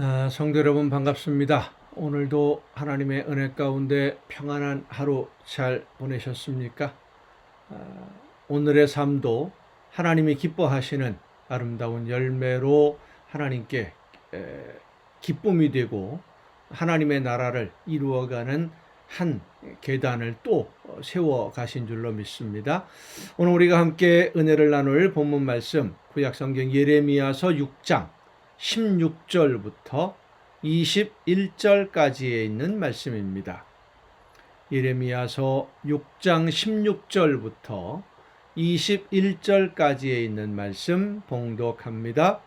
아, 성도 여러분 반갑습니다. 오늘도 하나님의 은혜 가운데 평안한 하루 잘 보내셨습니까? 아, 오늘의 삶도 하나님이 기뻐하시는 아름다운 열매로 하나님께 에, 기쁨이 되고 하나님의 나라를 이루어가는 한 계단을 또 세워 가신 줄로 믿습니다. 오늘 우리가 함께 은혜를 나눌 본문 말씀 구약 성경 예레미야서 6장 16절부터 21절까지에 있는 말씀입니다. 예레미야서 6장 16절부터 21절까지에 있는 말씀 봉독합니다.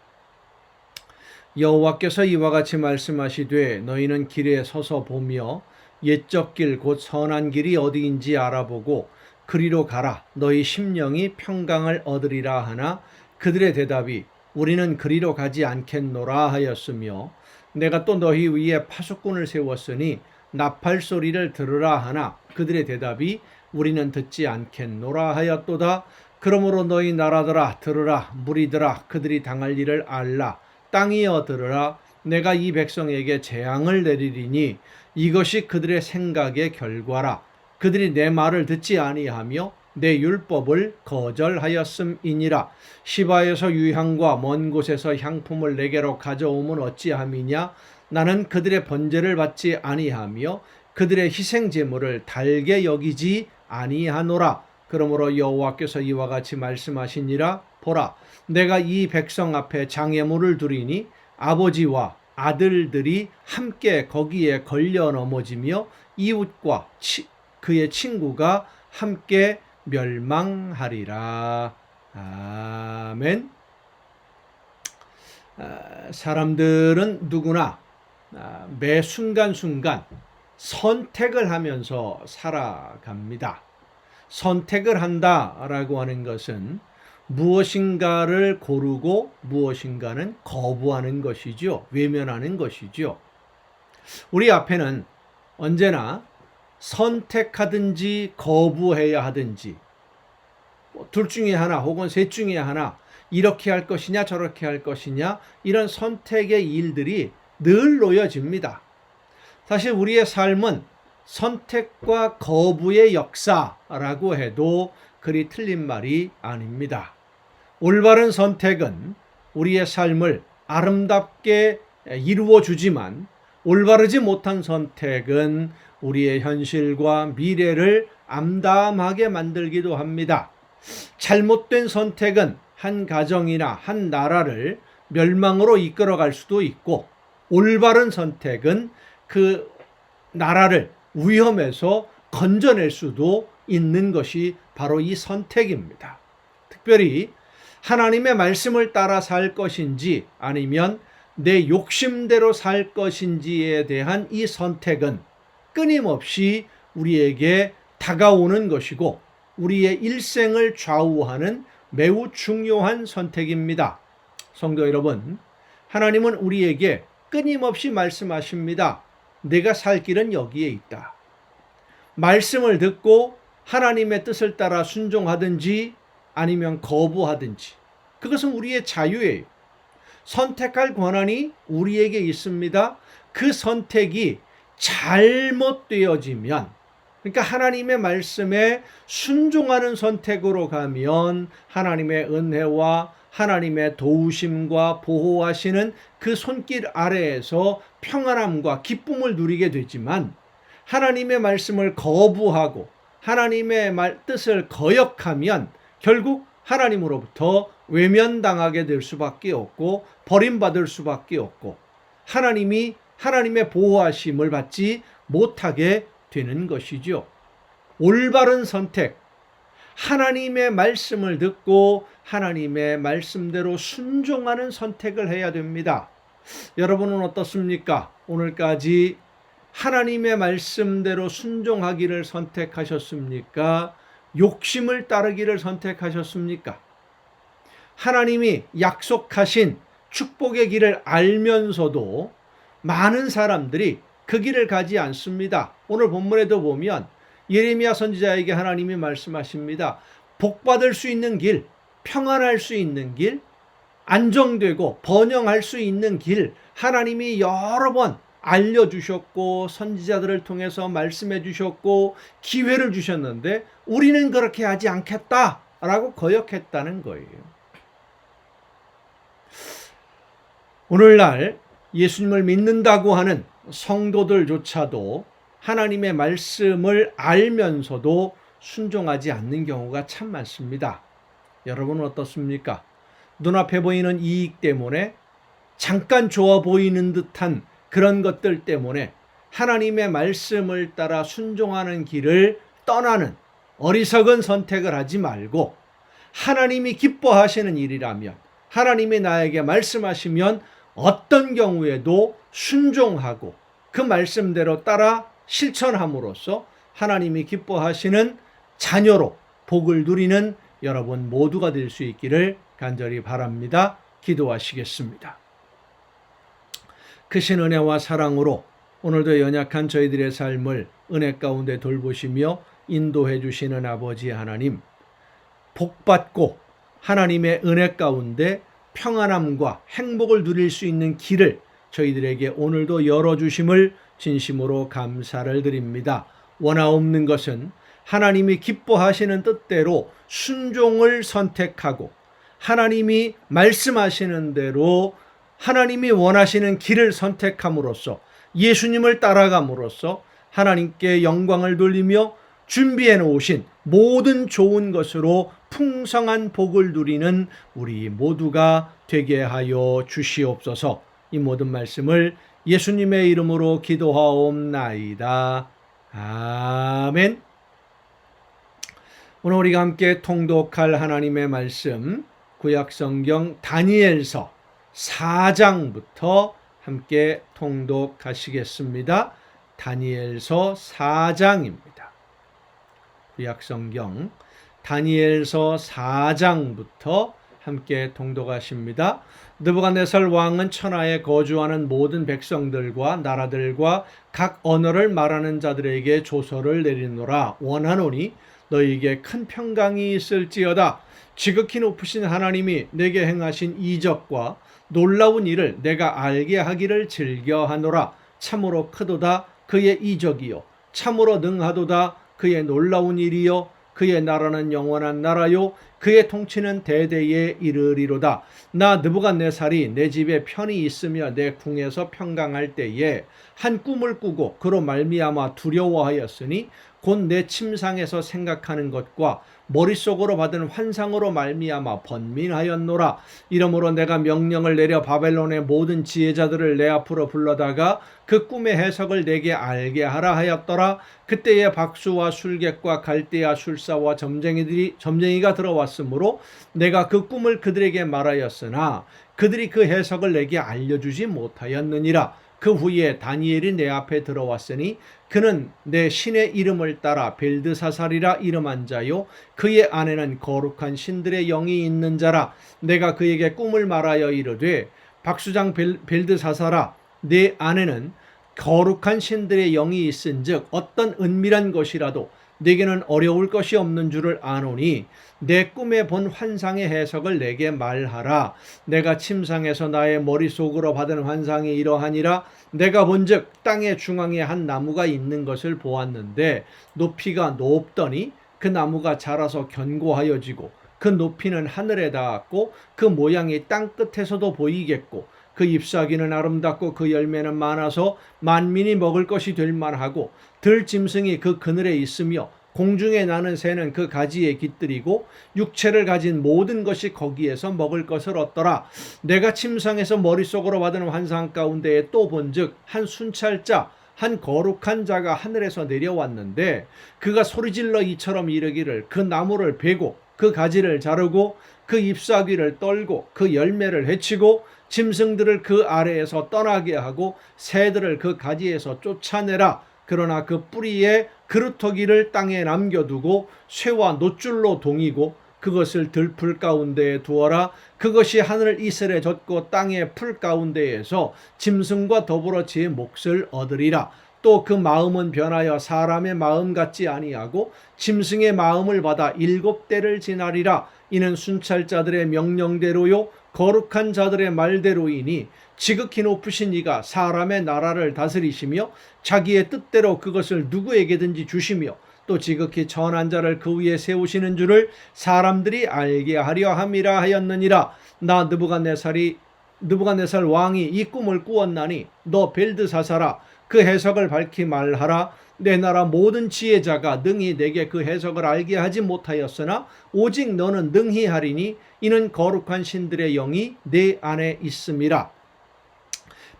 여호와께서 이와 같이 말씀하시되 너희는 길에 서서 보며 옛적 길 곧 선한 길이 어디인지 알아보고 그리로 가라 너희 심령이 평강을 얻으리라 하나 그들의 대답이 우리는 그리로 가지 않겠노라 하였으며 내가 또 너희 위에 파수꾼을 세웠으니 나팔 소리를 들으라 하나 그들의 대답이 우리는 듣지 않겠노라 하였도다. 그러므로 너희 나라들아 들으라 무리들아 그들이 당할 일을 알라. 땅이여 들으라. 내가 이 백성에게 재앙을 내리리니 이것이 그들의 생각의 결과라. 그들이 내 말을 듣지 아니하며 내 율법을 거절하였음이니라. 시바에서 유향과 먼 곳에서 향품을 내게로 가져오면 어찌함이냐? 나는 그들의 번제를 받지 아니하며 그들의 희생 제물을 달게 여기지 아니하노라. 그러므로 여호와께서 이와 같이 말씀하시니라. 보라 내가 이 백성 앞에 장애물을 두리니 아버지와 아들들이 함께 거기에 걸려 넘어지며 이웃과 치, 그의 친구가 함께 멸망하리라. 아멘. 아, 사람들은 누구나 아, 매 순간순간 선택을 하면서 살아갑니다. 선택을 한다라고 하는 것은 무엇인가를 고르고 무엇인가는 거부하는 것이죠. 외면하는 것이죠. 우리 앞에는 언제나 선택하든지 거부해야 하든지 뭐둘 중에 하나 혹은 셋 중에 하나 이렇게 할 것이냐 저렇게 할 것이냐 이런 선택의 일들이 늘 놓여집니다. 사실 우리의 삶은 선택과 거부의 역사라고 해도 그리 틀린 말이 아닙니다. 올바른 선택은 우리의 삶을 아름답게 이루어 주지만 올바르지 못한 선택은 우리의 현실과 미래를 암담하게 만들기도 합니다. 잘못된 선택은 한 가정이나 한 나라를 멸망으로 이끌어 갈 수도 있고 올바른 선택은 그 나라를 위험에서 건져낼 수도 있는 것이 바로 이 선택입니다. 특별히 하나님의 말씀을 따라 살 것인지 아니면 내 욕심대로 살 것인지에 대한 이 선택은 끊임없이 우리에게 다가오는 것이고 우리의 일생을 좌우하는 매우 중요한 선택입니다. 성도 여러분, 하나님은 우리에게 끊임없이 말씀하십니다. 내가 살 길은 여기에 있다. 말씀을 듣고 하나님의 뜻을 따라 순종하든지 아니면 거부하든지 그것은 우리의 자유예요. 선택할 권한이 우리에게 있습니다. 그 선택이 잘못되어지면 그러니까 하나님의 말씀에 순종하는 선택으로 가면 하나님의 은혜와 하나님의 도우심과 보호하시는 그 손길 아래에서 평안함과 기쁨을 누리게 되지만 하나님의 말씀을 거부하고 하나님의 말 뜻을 거역하면 결국 하나님으로부터 외면당하게 될 수밖에 없고 버림받을 수밖에 없고 하나님이 하나님의 보호하심을 받지 못하게 되는 것이죠. 올바른 선택, 하나님의 말씀을 듣고 하나님의 말씀대로 순종하는 선택을 해야 됩니다. 여러분은 어떻습니까? 오늘까지 하나님의 말씀대로 순종하기를 선택하셨습니까? 욕심을 따르기를 선택하셨습니까? 하나님이 약속하신 축복의 길을 알면서도 많은 사람들이 그 길을 가지 않습니다. 오늘 본문에도 보면 예레미야 선지자에게 하나님이 말씀하십니다. 복 받을 수 있는 길, 평안할 수 있는 길, 안정되고 번영할 수 있는 길 하나님이 여러 번 알려주셨고 선지자들을 통해서 말씀해 주셨고 기회를 주셨는데 우리는 그렇게 하지 않겠다 라고 거역했다는 거예요. 오늘날 예수님을 믿는다고 하는 성도들조차도 하나님의 말씀을 알면서도 순종하지 않는 경우가 참 많습니다. 여러분은 어떻습니까? 눈앞에 보이는 이익 때문에 잠깐 좋아 보이는 듯한 그런 것들 때문에 하나님의 말씀을 따라 순종하는 길을 떠나는 어리석은 선택을 하지 말고 하나님이 기뻐하시는 일이라면 하나님이 나에게 말씀하시면 어떤 경우에도 순종하고 그 말씀대로 따라 실천함으로써 하나님이 기뻐하시는 자녀로 복을 누리는 여러분 모두가 될 수 있기를 간절히 바랍니다. 기도하시겠습니다. 크신 은혜와 사랑으로 오늘도 연약한 저희들의 삶을 은혜 가운데 돌보시며 인도해 주시는 아버지 하나님, 복받고 하나님의 은혜 가운데 평안함과 행복을 누릴 수 있는 길을 저희들에게 오늘도 열어주심을 진심으로 감사를 드립니다. 원하없는 것은 하나님이 기뻐하시는 뜻대로 순종을 선택하고 하나님이 말씀하시는 대로 하나님이 원하시는 길을 선택함으로써 예수님을 따라감으로써 하나님께 영광을 돌리며 준비해 놓으신 모든 좋은 것으로 풍성한 복을 누리는 우리 모두가 되게 하여 주시옵소서. 이 모든 말씀을 예수님의 이름으로 기도하옵나이다. 아멘. 오늘 우리가 함께 통독할 하나님의 말씀 구약 성경 다니엘서 4장부터 함께 통독하시겠습니다. 다니엘서 4장입니다. 구약 성경 다니엘서 4장부터 함께 통독하십니다. 느부갓네살 왕은 천하에 거주하는 모든 백성들과 나라들과 각 언어를 말하는 자들에게 조서를 내리노라 원하노니 너희에게 큰 평강이 있을지어다. 지극히 높으신 하나님이 내게 행하신 이적과 놀라운 일을 내가 알게 하기를 즐겨하노라. 참으로 크도다 그의 이적이요. 참으로 능하도다 그의 놀라운 일이요. 그의 나라는 영원한 나라요 그의 통치는 대대에 이르리로다. 나 느부갓네살이 내 집에 편히 있으며 내 궁에서 평강할 때에 한 꿈을 꾸고 그로 말미암아 두려워하였으니 곧 내 침상에서 생각하는 것과 머릿속으로 받은 환상으로 말미암아 번민하였노라. 이러므로 내가 명령을 내려 바벨론의 모든 지혜자들을 내 앞으로 불러다가 그 꿈의 해석을 내게 알게 하라 하였더라. 그때에 박수와 술객과 갈대아 술사와 점쟁이들이 점쟁이가 들어왔으므로 내가 그 꿈을 그들에게 말하였으나 그들이 그 해석을 내게 알려주지 못하였느니라. 그 후에 다니엘이 내 앞에 들어왔으니 그는 내 신의 이름을 따라 벨드사살이라 이름한 자요. 그의 안에는 거룩한 신들의 영이 있는 자라. 내가 그에게 꿈을 말하여 이르되 박수장 벨 드사살아 내 안에는 거룩한 신들의 영이 있은즉 어떤 은밀한 것이라도 내게는 어려울 것이 없는 줄을 아노니 내 꿈에 본 환상의 해석을 내게 말하라. 내가 침상에서 나의 머릿속으로 받은 환상이 이러하니라. 내가 본즉 땅의 중앙에 한 나무가 있는 것을 보았는데 높이가 높더니 그 나무가 자라서 견고하여지고 그 높이는 하늘에 닿았고 그 모양이 땅 끝에서도 보이겠고 그 잎사귀는 아름답고 그 열매는 많아서 만민이 먹을 것이 될 만하고 들 짐승이 그 그늘에 있으며 공중에 나는 새는 그 가지에 깃들이고 육체를 가진 모든 것이 거기에서 먹을 것을 얻더라. 내가 침상에서 머릿속으로 받은 환상 가운데에 또 본즉 한 순찰자 한 거룩한 자가 하늘에서 내려왔는데 그가 소리질러 이처럼 이르기를 그 나무를 베고 그 가지를 자르고 그 잎사귀를 떨고 그 열매를 해치고 짐승들을 그 아래에서 떠나게 하고 새들을 그 가지에서 쫓아내라. 그러나 그 뿌리에 그루터기를 땅에 남겨두고 쇠와 노줄로 동이고 그것을 들풀 가운데에 두어라. 그것이 하늘 이슬에 젖고 땅의 풀 가운데에서 짐승과 더불어 제 몫을 얻으리라. 또 그 마음은 변하여 사람의 마음 같지 아니하고 짐승의 마음을 받아 일곱 대를 지나리라. 이는 순찰자들의 명령대로요 거룩한 자들의 말대로이니 지극히 높으신 이가 사람의 나라를 다스리시며 자기의 뜻대로 그것을 누구에게든지 주시며 또 지극히 천한 자를 그 위에 세우시는 줄을 사람들이 알게 하려 함이라 하였느니라. 나 느부갓네살이 느부갓네살 왕이 이 꿈을 꾸었나니 너 벨드사사라. 그 해석을 밝히 말하라. 내 나라 모든 지혜자가 능히 내게 그 해석을 알게 하지 못하였으나 오직 너는 능히 하리니 이는 거룩한 신들의 영이 내 안에 있음이라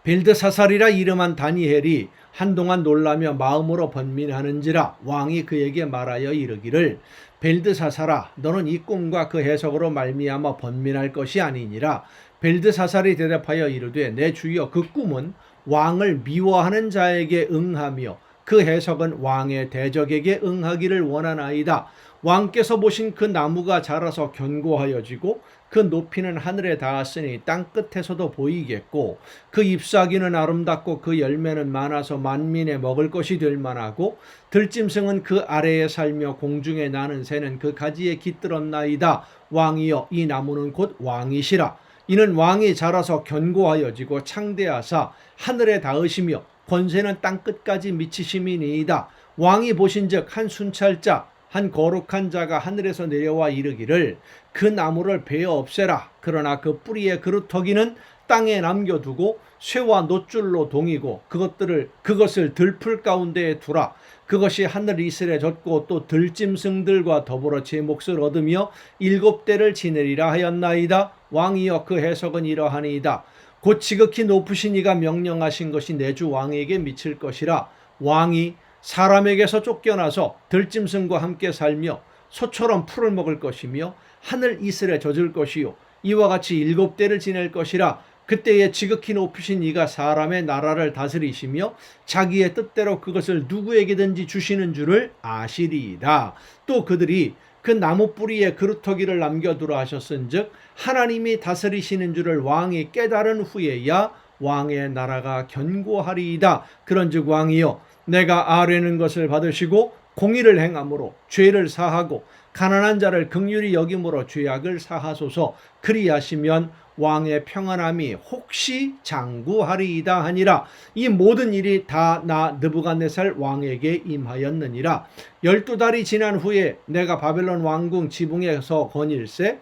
벨드사살이라 이름한 다니엘이 한동안 놀라며 마음으로 번민하는지라 왕이 그에게 말하여 이르기를 벨드사살아 너는 이 꿈과 그 해석으로 말미암아 번민할 것이 아니니라 벨드사살이 대답하여 이르되 내 주여 그 꿈은 왕을 미워하는 자에게 응하며 그 해석은 왕의 대적에게 응하기를 원하나이다. 왕께서 보신 그 나무가 자라서 견고하여지고 그 높이는 하늘에 닿았으니 땅 끝에서도 보이겠고 그 잎사귀는 아름답고 그 열매는 많아서 만민의 먹을 것이 될 만하고 들짐승은 그 아래에 살며 공중에 나는 새는 그 가지에 깃들었나이다. 왕이여 이 나무는 곧 왕이시라. 이는 왕이 자라서 견고하여지고 창대하사 하늘에 닿으시며 권세는 땅 끝까지 미치심이니이다. 왕이 보신즉 한 순찰자 한 거룩한 자가 하늘에서 내려와 이르기를 그 나무를 베어 없애라. 그러나 그 뿌리의 그루터기는 땅에 남겨두고 쇠와 노줄로 동이고 그것들을 그것을 들풀 가운데에 두라. 그것이 하늘 이슬에 젖고 또 들짐승들과 더불어 제 몫을 얻으며 일곱 대를 지내리라 하였나이다. 왕이여 그 해석은 이러하니이다. 곧 지극히 높으신 이가 명령하신 것이 내주 왕에게 미칠 것이라. 왕이 사람에게서 쫓겨나서 들짐승과 함께 살며 소처럼 풀을 먹을 것이며 하늘 이슬에 젖을 것이요 이와 같이 일곱 대를 지낼 것이라 그때에 지극히 높으신 이가 사람의 나라를 다스리시며 자기의 뜻대로 그것을 누구에게든지 주시는 줄을 아시리이다. 또 그들이 그 나무 뿌리에 그루터기를 남겨두라 하셨은즉 하나님이 다스리시는 줄을 왕이 깨달은 후에야 왕의 나라가 견고하리이다. 그런즉 왕이여 내가 아뢰는 것을 받으시고 공의를 행함으로 죄를 사하고 가난한 자를 극률히 여김으로 죄악을 사하소서. 그리하시면 왕의 평안함이 혹시 장구하리이다 하니라. 이 모든 일이 다 나 느부갓네살 왕에게 임하였느니라. 열두 달이 지난 후에 내가 바벨론 왕궁 지붕에서 거닐세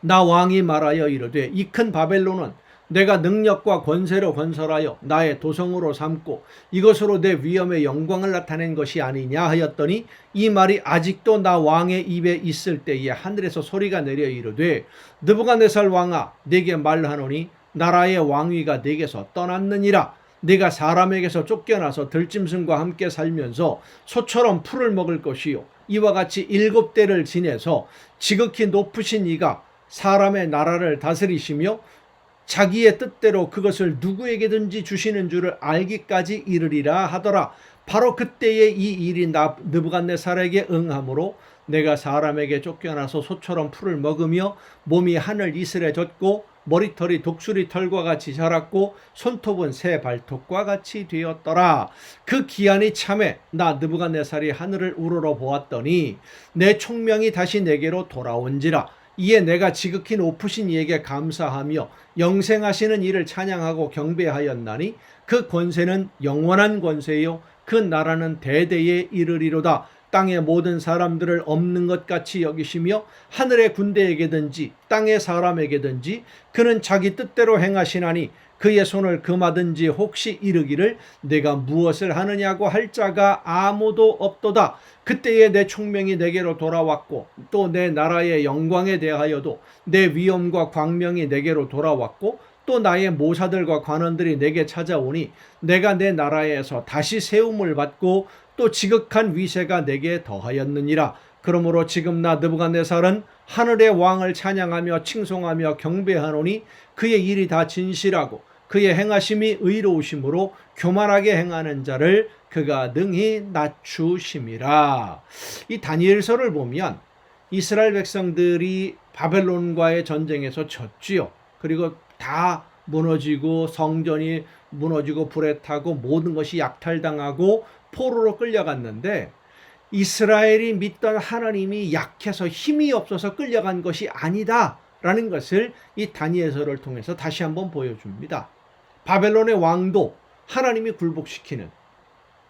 나 왕이 말하여 이르되 이 큰 바벨론은 내가 능력과 권세로 건설하여 나의 도성으로 삼고 이것으로 내 위엄의 영광을 나타낸 것이 아니냐 하였더니 이 말이 아직도 나 왕의 입에 있을 때에 하늘에서 소리가 내려 이르되 느부갓네살 왕아 내게 말하노니 나라의 왕위가 내게서 떠났느니라. 내가 사람에게서 쫓겨나서 들짐승과 함께 살면서 소처럼 풀을 먹을 것이요. 이와 같이 일곱 대를 지내서 지극히 높으신 이가 사람의 나라를 다스리시며 자기의 뜻대로 그것을 누구에게든지 주시는 줄을 알기까지 이르리라 하더라. 바로 그때에 이 일이 나 느부갓네살에게 응함으로 내가 사람에게 쫓겨나서 소처럼 풀을 먹으며 몸이 하늘 이슬에 젖고 머리털이 독수리 털과 같이 자랐고 손톱은 새 발톱과 같이 되었더라. 그 기한이 참에 나 느부갓네살이 하늘을 우러러 보았더니 내 총명이 다시 내게로 돌아온지라. 이에 내가 지극히 높으신 이에게 감사하며 영생하시는 이를 찬양하고 경배하였나니 그 권세는 영원한 권세요. 그 나라는 대대에 이르리로다. 땅의 모든 사람들을 없는 것 같이 여기시며 하늘의 군대에게든지 땅의 사람에게든지 그는 자기 뜻대로 행하시나니 그의 손을 금하든지 혹시 이르기를 내가 무엇을 하느냐고 할 자가 아무도 없도다. 그때에 내 총명이 내게로 돌아왔고 또 내 나라의 영광에 대하여도 내 위엄과 광명이 내게로 돌아왔고 또 나의 모사들과 관원들이 내게 찾아오니 내가 내 나라에서 다시 세움을 받고 또 지극한 위세가 내게 더하였느니라. 그러므로 지금 나 느부갓네살은 하늘의 왕을 찬양하며 칭송하며 경배하노니 그의 일이 다 진실하고 그의 행하심이 의로우심으로 교만하게 행하는 자를 그가 능히 낮추심이라. 이 다니엘서를 보면 이스라엘 백성들이 바벨론과의 전쟁에서 졌지요. 그리고 다 무너지고 성전이 무너지고 불에 타고 모든 것이 약탈당하고 포로로 끌려갔는데 이스라엘이 믿던 하나님이 약해서 힘이 없어서 끌려간 것이 아니다. 라는 것을 이 다니엘서를 통해서 다시 한번 보여줍니다. 바벨론의 왕도 하나님이 굴복시키는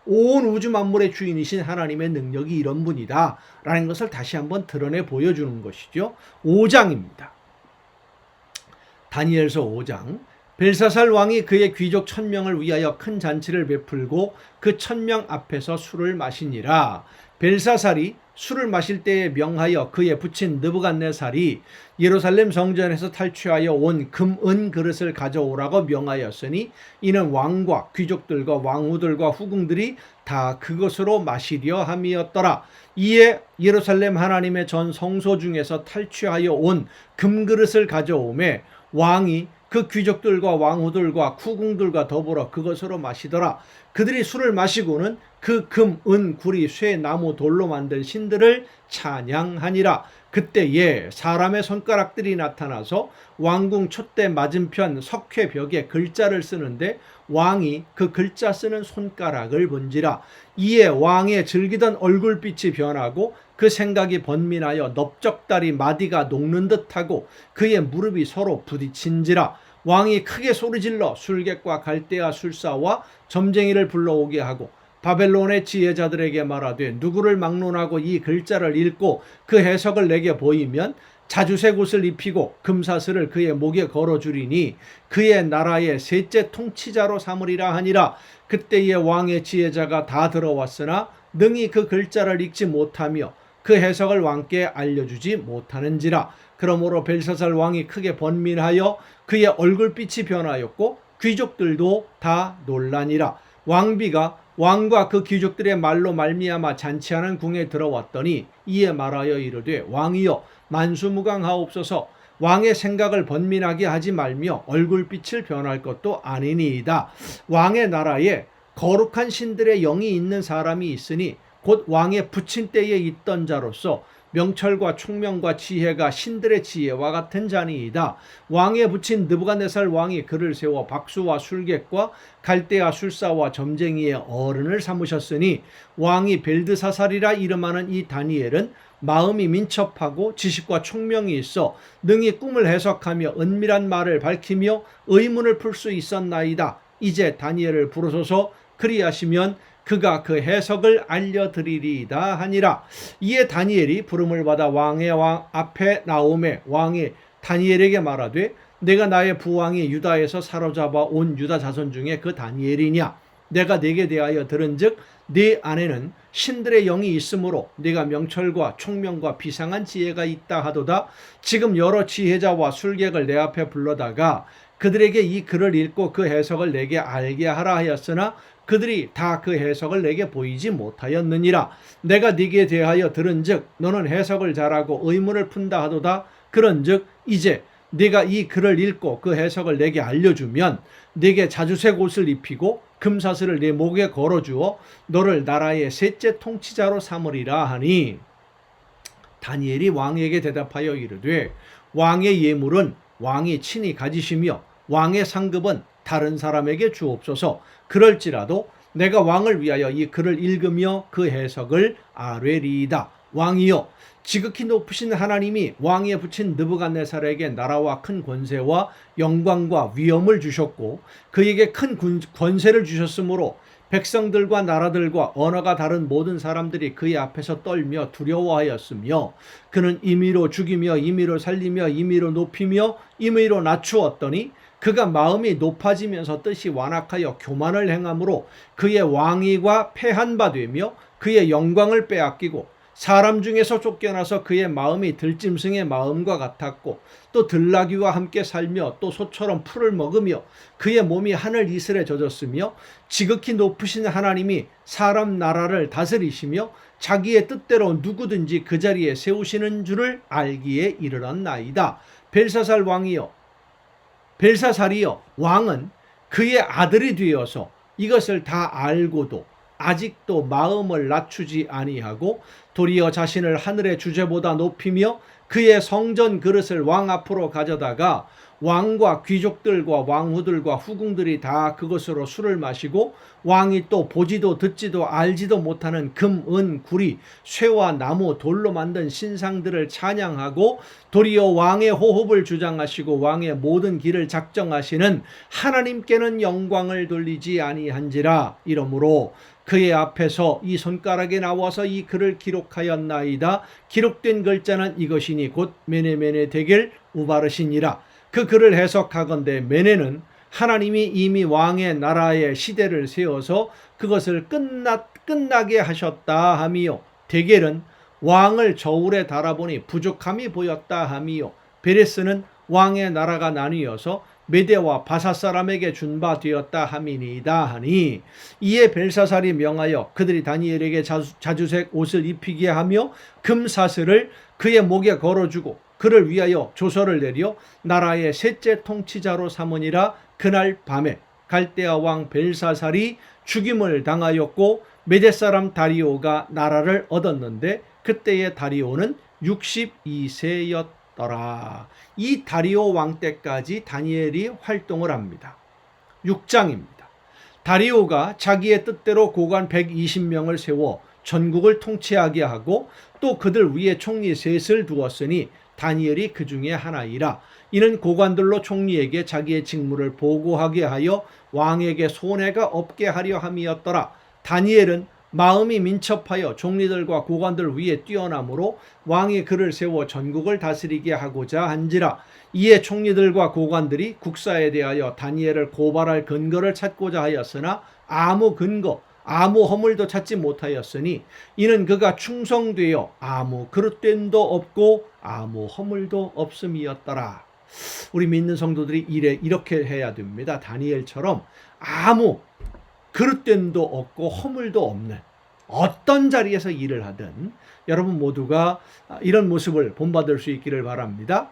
온 우주 만물의 주인이신 하나님의 능력이 이런 분이다. 라는 것을 다시 한번 드러내 보여주는 것이죠. 5장입니다. 다니엘서 5장. 벨사살 왕이 그의 귀족 천명을 위하여 큰 잔치를 베풀고 그 천명 앞에서 술을 마시니라. 벨사살이 술을 마실 때에 명하여 그의 부친 느부갓네살이 예루살렘 성전에서 탈취하여 온 금, 은 그릇을 가져오라고 명하였으니 이는 왕과 귀족들과 왕후들과 후궁들이 다 그것으로 마시려 함이었더라. 이에 예루살렘 하나님의 전 성소 중에서 탈취하여 온 금그릇을 가져오매 왕이 그 귀족들과 왕후들과 후궁들과 더불어 그것으로 마시더라. 그들이 술을 마시고는 그 금, 은, 구리, 쇠, 나무, 돌로 만든 신들을 찬양하니라. 그때에 사람의 손가락들이 나타나서 왕궁 촛대 맞은편 석회 벽에 글자를 쓰는데 왕이 그 글자 쓰는 손가락을 본지라. 이에 왕의 즐기던 얼굴빛이 변하고 그 생각이 번민하여 넓적다리 마디가 녹는 듯하고 그의 무릎이 서로 부딪힌지라. 왕이 크게 소리질러 술객과 갈대아 술사와 점쟁이를 불러오게 하고 바벨론의 지혜자들에게 말하되 누구를 막론하고 이 글자를 읽고 그 해석을 내게 보이면 자주색 옷을 입히고 금사슬을 그의 목에 걸어 주리니 그의 나라의 셋째 통치자로 삼으리라 하니라. 그때의 왕의 지혜자가 다 들어왔으나 능히 그 글자를 읽지 못하며 그 해석을 왕께 알려주지 못하는지라. 그러므로 벨사살 왕이 크게 번민하여 그의 얼굴빛이 변하였고 귀족들도 다 놀라니라. 왕비가 왕과 그 귀족들의 말로 말미암아 잔치하는 궁에 들어왔더니 이에 말하여 이르되 왕이여 만수무강하옵소서 왕의 생각을 번민하게 하지 말며 얼굴빛을 변할 것도 아니니이다. 왕의 나라에 거룩한 신들의 영이 있는 사람이 있으니 곧 왕의 부친 때에 있던 자로서 명철과 총명과 지혜가 신들의 지혜와 같은 자니이다. 왕의 부친 느부갓네살 왕이 그를 세워 박수와 술객과 갈대아 술사와 점쟁이의 어른을 삼으셨으니 왕이 벨드사살이라 이름하는 이 다니엘은 마음이 민첩하고 지식과 총명이 있어 능히 꿈을 해석하며 은밀한 말을 밝히며 의문을 풀 수 있었나이다. 이제 다니엘을 부르소서 그리하시면 그가 그 해석을 알려드리리이다 하니라. 이에 다니엘이 부름을 받아 왕의 왕 앞에 나오매 왕이 다니엘에게 말하되 내가 나의 부왕이 유다에서 사로잡아 온 유다 자손 중에 그 다니엘이냐 내가 네게 대하여 들은즉 네 안에는 신들의 영이 있으므로 네가 명철과 총명과 비상한 지혜가 있다 하도다 지금 여러 지혜자와 술객을 내 앞에 불러다가 그들에게 이 글을 읽고 그 해석을 내게 알게 하라 하였으나 그들이 다 그 해석을 내게 보이지 못하였느니라. 내가 네게 대하여 들은즉 너는 해석을 잘하고 의문을 푼다 하도다. 그런즉 이제 네가 이 글을 읽고 그 해석을 내게 알려주면 네게 자주색 옷을 입히고 금사슬을 네 목에 걸어주어 너를 나라의 셋째 통치자로 삼으리라 하니. 다니엘이 왕에게 대답하여 이르되 왕의 예물은 왕이 친히 가지시며 왕의 상급은 다른 사람에게 주옵소서. 그럴지라도 내가 왕을 위하여 이 글을 읽으며 그 해석을 아뢰리이다. 왕이여 지극히 높으신 하나님이 왕에 붙인 느부갓네살에게 나라와 큰 권세와 영광과 위엄을 주셨고 그에게 큰 군- 권세를 주셨으므로 백성들과 나라들과 언어가 다른 모든 사람들이 그의 앞에서 떨며 두려워하였으며 그는 임의로 죽이며 임의로 살리며 임의로 높이며 임의로 낮추었더니 그가 마음이 높아지면서 뜻이 완악하여 교만을 행함으로 그의 왕위가 패한 바 되며 그의 영광을 빼앗기고 사람 중에서 쫓겨나서 그의 마음이 들짐승의 마음과 같았고 또 들나귀와 함께 살며 또 소처럼 풀을 먹으며 그의 몸이 하늘 이슬에 젖었으며 지극히 높으신 하나님이 사람 나라를 다스리시며 자기의 뜻대로 누구든지 그 자리에 세우시는 줄을 알기에 이르렀나이다. 벨사살 왕이여 벨사살이여 왕은 그의 아들이 되어서 이것을 다 알고도 아직도 마음을 낮추지 아니하고 도리어 자신을 하늘의 주제보다 높이며 그의 성전 그릇을 왕 앞으로 가져다가 왕과 귀족들과 왕후들과 후궁들이 다 그것으로 술을 마시고 왕이 또 보지도 듣지도 알지도 못하는 금, 은, 구리, 쇠와 나무, 돌로 만든 신상들을 찬양하고 도리어 왕의 호흡을 주장하시고 왕의 모든 길을 작정하시는 하나님께는 영광을 돌리지 아니한지라 이러므로 그의 앞에서 이 손가락에 나와서 이 글을 기록하였나이다. 기록된 글자는 이것이니 곧 메네메네 되길 우바르시니라. 그 글을 해석하건대 메네는 하나님이 이미 왕의 나라의 시대를 세워서 그것을 끝나, 끝나게 하셨다 함이요. 대겔은 왕을 저울에 달아보니 부족함이 보였다 함이요. 베레스는 왕의 나라가 나뉘어서 메대와 바사 사람에게 준 바 되었다 함이니이다 하니 이에 벨사살이 명하여 그들이 다니엘에게 자주, 자주 색 옷을 입히게 하며 금사슬을 그의 목에 걸어주고 그를 위하여 조서를 내려 나라의 셋째 통치자로 삼으니라 그날 밤에 갈대아 왕 벨사살이 죽임을 당하였고 메대 사람 다리오가 나라를 얻었는데 그때의 다리오는 62세였 더라. 이 다리오 왕 때까지 다니엘이 활동을 합니다. 6장입니다. 다리오가 자기의 뜻대로 고관 120명을 세워 전국을 통치하게 하고 또 그들 위에 총리 셋을 두었으니 다니엘이 그 중에 하나이라. 이는 고관들로 총리에게 자기의 직무를 보고하게 하여 왕에게 손해가 없게 하려 함이었더라. 다니엘은 마음이 민첩하여 종리들과 고관들 위에 뛰어나므로 왕이 그를 세워 전국을 다스리게 하고자 한지라 이에 총리들과 고관들이 국사에 대하여 다니엘을 고발할 근거를 찾고자 하였으나 아무 근거 아무 허물도 찾지 못하였으니 이는 그가 충성되어 아무 그릇됨도 없고 아무 허물도 없음이었더라. 우리 믿는 성도들이 이래 이렇게 해야 됩니다. 다니엘처럼 아무 그릇됨도 없고 허물도 없는 어떤 자리에서 일을 하든 여러분 모두가 이런 모습을 본받을 수 있기를 바랍니다.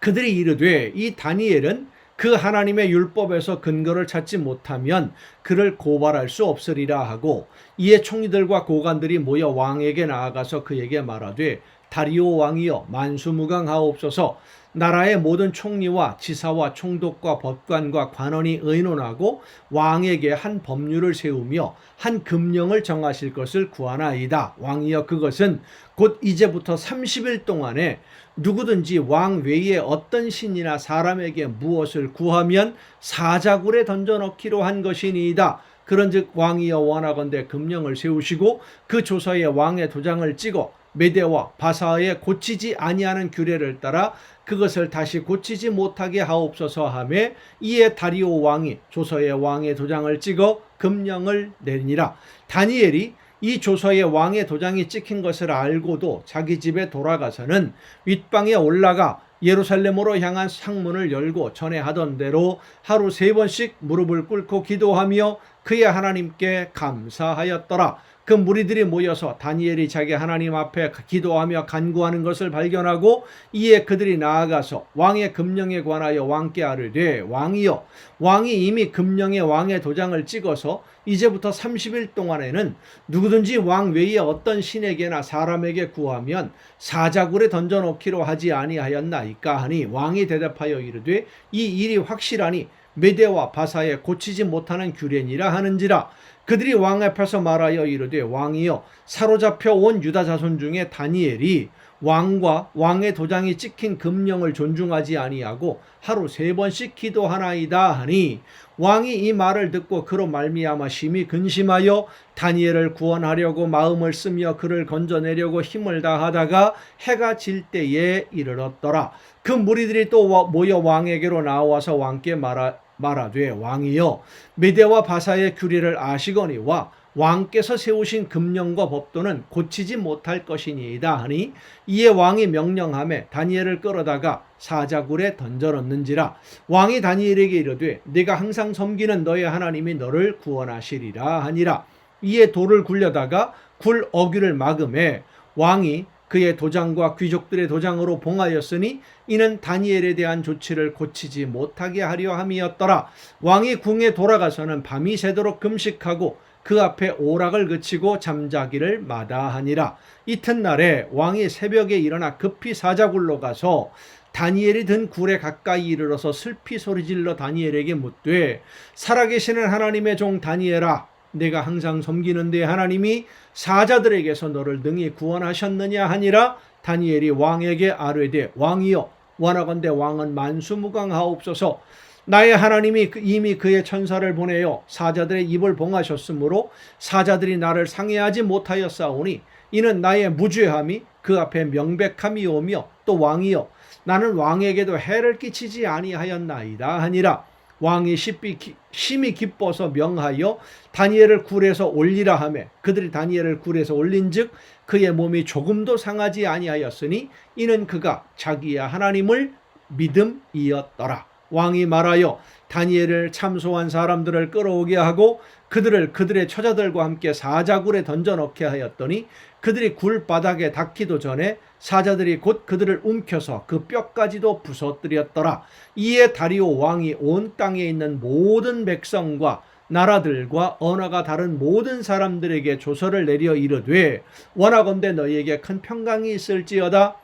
그들이 이르되 이 다니엘은 그 하나님의 율법에서 근거를 찾지 못하면 그를 고발할 수 없으리라 하고 이에 총리들과 고관들이 모여 왕에게 나아가서 그에게 말하되 다리오 왕이여 만수무강하옵소서 나라의 모든 총리와 지사와 총독과 법관과 관원이 의논하고 왕에게 한 법률을 세우며 한 금령을 정하실 것을 구하나이다. 왕이여 그것은 곧 이제부터 30일 동안에 누구든지 왕 외에 어떤 신이나 사람에게 무엇을 구하면 사자굴에 던져 넣기로 한 것이니이다. 그런즉 왕이여 원하건대 금령을 세우시고 그 조서에 왕의 도장을 찍어 메대와 바사에 고치지 아니하는 규례를 따라 그것을 다시 고치지 못하게 하옵소서 하매 이에 다리오 왕이 조서에 왕의 도장을 찍어 금령을 내니라 다니엘이 이 조서에 왕의 도장이 찍힌 것을 알고도 자기 집에 돌아가서는 윗방에 올라가 예루살렘으로 향한 상문을 열고 전에 하던 대로 하루 세 번씩 무릎을 꿇고 기도하며 그의 하나님께 감사하였더라. 그 무리들이 모여서 다니엘이 자기 하나님 앞에 기도하며 간구하는 것을 발견하고 이에 그들이 나아가서 왕의 금령에 관하여 왕께 아르되 왕이여 왕이 이미 금령에 왕의 도장을 찍어서 이제부터 30일 동안에는 누구든지 왕 외에 어떤 신에게나 사람에게 구하면 사자굴에 던져놓기로 하지 아니하였나이까 하니 왕이 대답하여 이르되 이 일이 확실하니 메대와 바사에 고치지 못하는 규례니라 하는지라 그들이 왕 앞에서 말하여 이르되 왕이여 사로잡혀 온 유다 자손 중에 다니엘이 왕과 왕의 도장이 찍힌 금령을 존중하지 아니하고 하루 세 번씩 기도하나이다 하니 왕이 이 말을 듣고 그로 말미암아 심히 근심하여 다니엘을 구원하려고 마음을 쓰며 그를 건져내려고 힘을 다하다가 해가 질 때에 이르렀더라. 그 무리들이 또 모여 왕에게로 나와서 왕께 말하 말하되 왕이여 메대와 바사의 규례를 아시거니와 왕께서 세우신 금령과 법도는 고치지 못할 것이니이다 하니 이에 왕이 명령함에 다니엘을 끌어다가 사자굴에 던져넣는지라. 왕이 다니엘에게 이르되 네가 항상 섬기는 너의 하나님이 너를 구원하시리라 하니라. 이에 돌을 굴려다가 굴 어귀를 막음에 왕이 그의 도장과 귀족들의 도장으로 봉하였으니 이는 다니엘에 대한 조치를 고치지 못하게 하려 함이었더라. 왕이 궁에 돌아가서는 밤이 새도록 금식하고 그 앞에 오락을 그치고 잠자기를 마다하니라. 이튿날에 왕이 새벽에 일어나 급히 사자굴로 가서 다니엘이 든 굴에 가까이 이르러서 슬피 소리질러 다니엘에게 묻되 살아계시는 하나님의 종 다니엘아 내가 항상 섬기는데 하나님이 사자들에게서 너를 능히 구원하셨느냐 하니라. 다니엘이 왕에게 아뢰되 왕이여 원하건대 왕은 만수무강하옵소서. 나의 하나님이 그- 이미 그의 천사를 보내어 사자들의 입을 봉하셨으므로 사자들이 나를 상해하지 못하였사오니 이는 나의 무죄함이 그 앞에 명백함이 오며 또 왕이여 나는 왕에게도 해를 끼치지 아니하였나이다 하니라 왕이 심히 기뻐서 명하여 다니엘을 굴에서 올리라 하매 그들이 다니엘을 굴에서 올린즉 그의 몸이 조금도 상하지 아니하였으니 이는 그가 자기의 하나님을 믿음이었더라. 왕이 말하여 다니엘을 참소한 사람들을 끌어오게 하고 그들을 그들의 처자들과 함께 사자굴에 던져 넣게 하였더니 그들이 굴 바닥에 닿기도 전에 사자들이 곧 그들을 움켜서 그 뼈까지도 부서뜨렸더라. 이에 다리오 왕이 온 땅에 있는 모든 백성과 나라들과 언어가 다른 모든 사람들에게 조서를 내려 이르되 원하건대 너희에게 큰 평강이 있을지어다.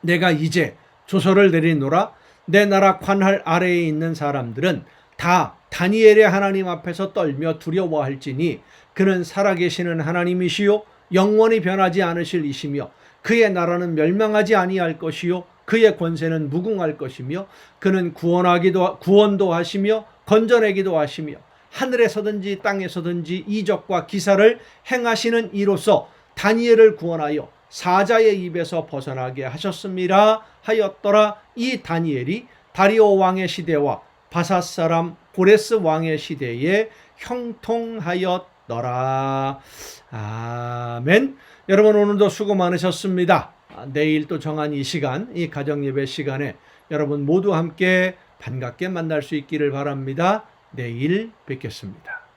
내가 이제 조서를 내리노라. 내 나라 관할 아래에 있는 사람들은 다 다니엘의 하나님 앞에서 떨며 두려워할지니 그는 살아계시는 하나님이시요. 영원히 변하지 않으실 이시며 그의 나라는 멸망하지 아니할 것이요 그의 권세는 무궁할 것이며 그는 구원하기도 구원도 하시며 건져내기도 하시며 하늘에서든지 땅에서든지 이적과 기사를 행하시는 이로서 다니엘을 구원하여 사자의 입에서 벗어나게 하셨습니다 하였더라. 이 다니엘이 다리오 왕의 시대와 바사 사람 고레스 왕의 시대에 형통하였더라. 아멘 여러분 오늘도 수고 많으셨습니다 아, 내일 또 정한 이 시간 이 가정 예배 시간에 여러분 모두 함께 반갑게 만날 수 있기를 바랍니다 내일 뵙겠습니다.